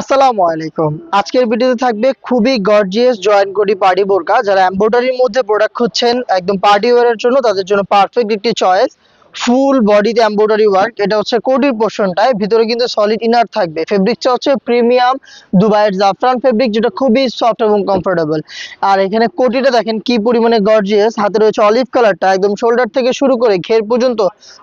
আসসালামু আলাইকুম। আজকের ভিডিওতে থাকবে খুবই গর্জিয়াস জয়েন্ট কোটি পার্টি বোরকা। যারা এমব্রয়ডারির মধ্যে প্রোডাক্ট খুঁজছেন, একদম পার্টি ওয়ারের জন্য তাদের জন্য পারফেক্ট একটি চয়েস ফুল বডিতে এমব্রয়ডারি ওয়ার্ক এটা হচ্ছে কোটির পোর্শনটায় ভিতরে কিন্তু সলিড ইনার থাকবে। ফেব্রিকটা হচ্ছে প্রিমিয়াম দুবাইয়ের জাফরান ফেব্রিক যেটা খুবই সফট এবং কমফোর্টেবল আর এখানে কোটিটা দেখেন কি পরিমাণে গর্জিয়াস হাতে রয়েছে অলিভ কালারটা একদম শোল্ডার থেকে শুরু করে ঘের পর্যন্ত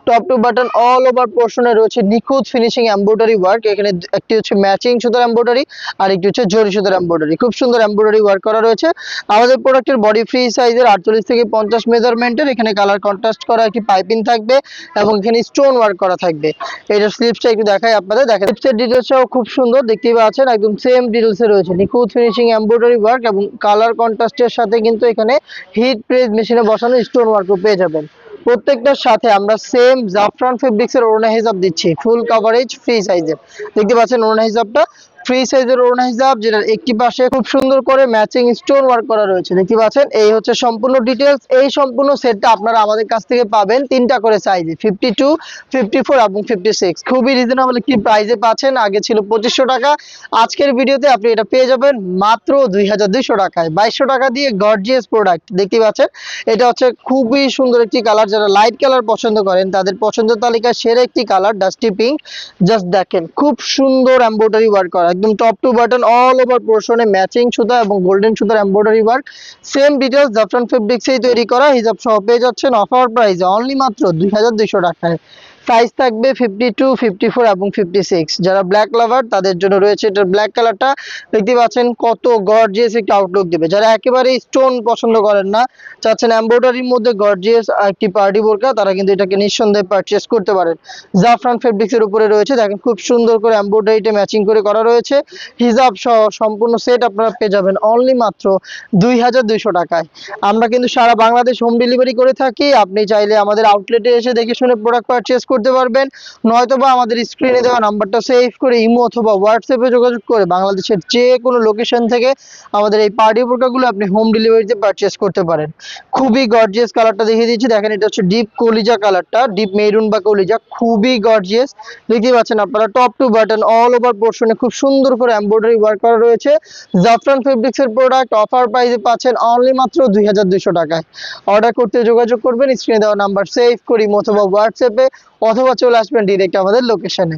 top to button all over পোর্শনে রয়েছে নিখুঁত ফিনিশিং এমব্রয়ডারি ওয়ার্ক এখানে একটি হচ্ছে ম্যাচিং সুতার এমব্রয়ডারি আর একটি হচ্ছে জরি সুতার এমব্রয়ডারি খুব সুন্দর এমব্রয়ডারি ওয়ার্ক করা রয়েছে। আমাদের প্রোডাক্টের বডি ফ্রি সাইজের আটচল্লিশ থেকে পঞ্চাশ মেজারমেন্টের এখানে কালার কন্ট্রাস্ট করা একটি পাইপিং থাকবে। এবং এখানে স্টোন ওয়ার্ক করা থাকবে। এটার স্লিপসটা একটু দেখাই আপনাদের। দেখেন স্লিপসের ডিটেলসটাও খুব সুন্দর, দেখতেই পাচ্ছেন, একদম সেম ডিটেলসে রয়েছে। নিখুঁত ফিনিশিং এমব্রয়ডারি ওয়ার্ক এবং কালার কন্ট্রাস্টের সাথে কিন্তু এখানে হিট প্রেস মেশিনে বসানো স্টোন ওয়ার্কও পেয়ে যাবেন। প্রত্যেকটার সাথে আমরা সেম জাফরান ফেব্রিক্স এর ওড়না হিসাব দিচ্ছি ফুল কভারেজ ফ্রি সাইজের দেখতে পাচ্ছেন, ওড়না হিসাবটা ফ্রি সাইজের ওড়না হিসাব যেটা একটি পাশে খুব সুন্দর করে ম্যাচিং স্টোন ওয়ার্ক করা রয়েছে। দেখতে পাচ্ছেন? এই হচ্ছে সম্পূর্ণ ডিটেলস এই সম্পূর্ণ সেটটা আপনারা আমাদের কাছ থেকে পাবেন তিনটা করে সাইজে ফিফটি টু ফিফটি ফোর এবং ফিফটি সিক্স খুবই রিজনেবল একটি প্রাইসে পাচ্ছেন। আগে ছিল পঁচিশশো টাকা। আজকের ভিডিওতে আপনি এটা পেয়ে যাবেন মাত্র দুই হাজার দুইশো টাকায়। বাইশশো টাকা দিয়ে গর্জিয়াস প্রোডাক্ট দেখতে পাচ্ছেন? এটা হচ্ছে খুবই সুন্দর একটি কালার যারা লাইট কালার পছন্দ করেন, তাদের পছন্দের তালিকায় সেরা একটি কালার ডাস্টি পিঙ্ক জাস্ট দেখেন, খুব সুন্দর এমব্রয়ডারি ওয়ার্ক করা। একদম top to button all over পোর্শনে matching সুতা এবং গোল্ডেন সুতার এমব্রয়ডারি ওয়ার্ক সেম ডিটেলস জাফরান ফেব্রিক্সেই তৈরি করা। হিজাব সহ পেয়ে যাচ্ছেন অফার প্রাইস অনলি মাত্র দুই হাজার দুইশো টাকায়। সাইজ থাকবে ফিফটি টু ফিফটি ফোর এবং ফিফটি সিক্স যারা ব্ল্যাক লাভার তাদের জন্য রয়েছে এটার ব্ল্যাক কালারটা দেখতে পাচ্ছেন কত গর্জিয়াস একটি আউটলুক দিবে। যারা একেবারে স্টোন পছন্দ করেন না, চাচ্ছেন এমব্রয়ডারির মধ্যে গর্জিয়াস একটি পার্টি বোরকা তারা কিন্তু এটাকে নিঃসন্দেহে পারচেস করতে পারেন। জাফরান ফেব্রিক্স এর উপরে রয়েছে। দেখেন খুব সুন্দর করে এমব্রয়ডারিটা ম্যাচিং করে করা রয়েছে। হিজাব সহ সম্পূর্ণ সেট আপনারা পেয়ে যাবেন অনলি মাত্র দুই হাজার দুইশো টাকায়। আমরা কিন্তু সারা বাংলাদেশ হোম ডেলিভারি করে থাকি। আপনি চাইলে আমাদের আউটলেটে এসে দেখে শুনে প্রোডাক্ট পারচেস করতে পারবেন। নয়তোবা আমাদের স্ক্রিনে দেওয়া নাম্বারটা সেভ করে ইমো অথবা হোয়াটসঅ্যাপে যোগাযোগ করে বাংলাদেশের যে কোনো লোকেশন থেকে আমাদের এই পার্টি প্রোডাক্টগুলো আপনি হোম ডেলিভারিতে পারচেস করতে পারেন। খুবই গর্জিয়াস কালারটা দেখিয়ে দিচ্ছি। দেখেন এটা হচ্ছে ডিপ কলিজা কালারটা ডিপ মেরুন বা কলিজা। খুবই গর্জিয়াস দেখতে পাচ্ছেন আপনারা top to button all over পোর্শনে খুব সুন্দর করে এমব্রয়ডারি ওয়ার্ক করা রয়েছে। জাফরান ফেব্রিক্স এর প্রোডাক্ট অফার প্রাইসে পাচ্ছেন অনলি মাত্র দুই হাজার দুইশো টাকায়। অর্ডার করতে যোগাযোগ করবেন স্ক্রিনে দেওয়া নাম্বার সেভ করি অথবা হোয়াটসঅ্যাপে অথবা চলে আসবেন ডিরেক্ট আমাদের লোকেশনে